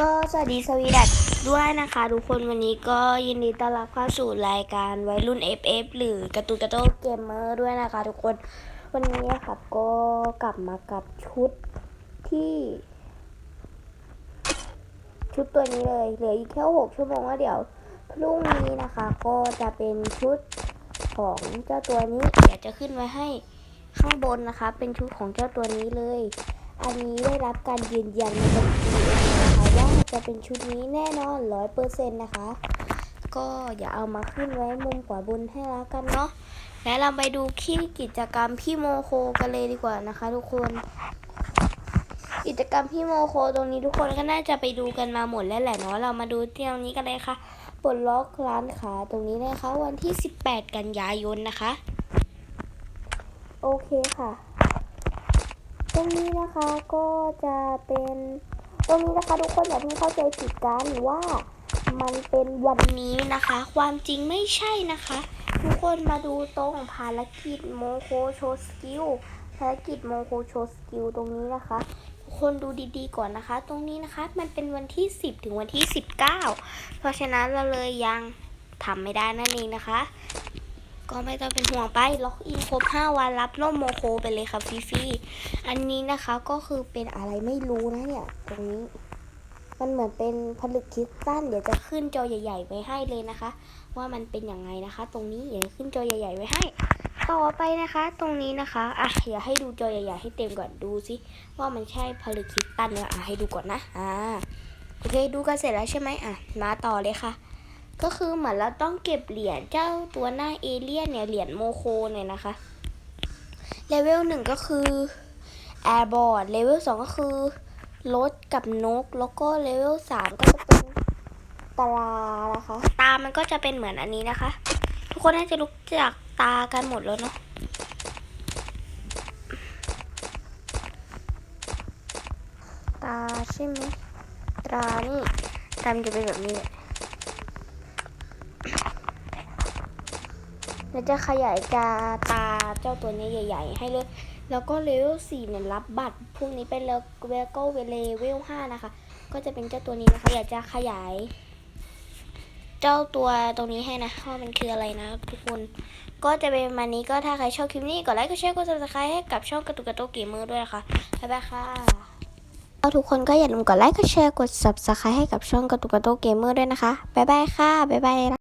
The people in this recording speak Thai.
ก็สวัสดีสวีดัตด้วยนะคะทุกคนวันนี้ก็ยินดีต้อนรับเข้าสู่รายการวัยรุ่น FF หรือการ์ตูนกระโต้เกมเมอร์ด้วยนะคะทุกคนวันนี้ครับก็กลับมากับชุดที่ ชุดตัวนี้เลยเหลืออีกแค่หกชั่วโมงแล้วเดี๋ยวพรุ่งนี้นะคะ ก็จะเป็นชุดของเจ้าตัวนี้เดี๋ยวจะขึ้นไว้ให้ข้างบนนะคะ เป็นชุดของเจ้าตัวนี้เลย อันนี้ได้รับการยืนยันในบัญชีเองนะคะว่า จะเป็นชุดนี้แน่นอนร้อยเปอร์เซ็นต์นะคะ ก็อย่าเอามาขึ้นไว้มุมขวาบนให้แล้วกันเนาะและเราไปดูที่กิจกรรมพี่โมโคกันเลยดีกว่านะคะ ทุกคน กิจกรรมพี่โมโคตรงนี้ทุกคนก็น่าจะไปดูกันมาหมดแล้วแหละเนาะเรามาดูที่ตรงนี้กันเลยค่ะปลดล็อกร้านค้าตรงนี้นะคะ วันที่ 18 กันยายนนะคะ โอเคค่ะ ตรงนี้นะคะก็จะเป็น ตรงนี้นะคะทุกคนอย่าเพิ่งเข้าใจผิดกันว่ามันเป็นวันนี้นะคะ ความจริงไม่ใช่นะคะ ทุกคนมาดูตรงภารกิจโมโคโชสกิลภารกิจโมโคโชสกิลตรงนี้นะคะทุกคนดูดีๆก่อนนะคะ ตรงนี้นะคะ มันเป็นวันที่ 10 ถึงวันที่ 19 เพราะฉะนั้นเราเลยยังทำไม่ได้นั่นเองนะคะ ก็ไม่ต้องเป็นห่วงไป ล็อกอินครบ 5 วันรับร่มโมโคไปเลยค่ะฟรีๆอันนี้นะคะก็คือเป็นอะไรไม่รู้นะเนี่ย ตรงนี้ มันเหมือนเป็นผลึกคริสตัลเดี๋ยวจะขึ้นจอใหญ่ ๆ ไว้ให้เลยนะคะ ว่ามันเป็นยังไงนะคะ ตรงนี้เดี๋ยวขึ้นจอใหญ่ ๆ ไว้ให้ต่อไปนะคะ ตรงนี้นะคะอะอย่าให้ดูจอใหญ่ๆให้เต็มก่อนดูสิว่ามันใช่ผลึกคิสตัลเนี่ยอะให้ดูก่อนนะอ่าโอเค ดูกันเสร็จแล้วใช่ไหมอะมาต่อเลยค่ะ ก็คือเหมือนเราต้องเก็บเหรียญเจ้าตัวหน้าเอเลี่ยนเนี่ยเหรียญโมโคเนี่ยนะคะเลเวลหนึ่งก็คือแอร์บอร์ดเลเวลสองก็คือรถกับนก แล้วก็เลเวลสามก็จะเป็นตานะคะ ตามันก็จะเป็นเหมือนอันนี้นะคะ ทุกคนน่าจะรู้จักตากันหมดแล้วเนาะตาใช่ไหมตานี่ตามนจะเป็นแบบนี้เลย แล้วจะขยายกาตาเจ้าตัวนี้ใหญ่ ๆ ให้เลย แล้วก็เลเวล4เนี่ยรับบัตรพรุ่งนี้เป็นเลเวลก็เลเวล5นะคะ ก็จะเป็นเจ้าตัวนี้นะคะ อยากจะขยาย เจ้าตัวตรงนี้ให้นะว่ามันคืออะไรนะทุกคน ก็จะเป็นมานี้ก็ถ้าใครชอบคลิปนี้กดไลค์กดแชร์กด subscribe ให้กับช่องกระตุกกระโตกเกมเมอร์ด้วยนะคะบ๊ายบายค่ะทุกคนก็อย่าลืมกดไลค์ กดแชร์ กด subscribe ให้กับช่องกระตุกกระโตกเกมเมอร์ด้วยนะคะ บ๊ายบายค่ะ บ๊ายบาย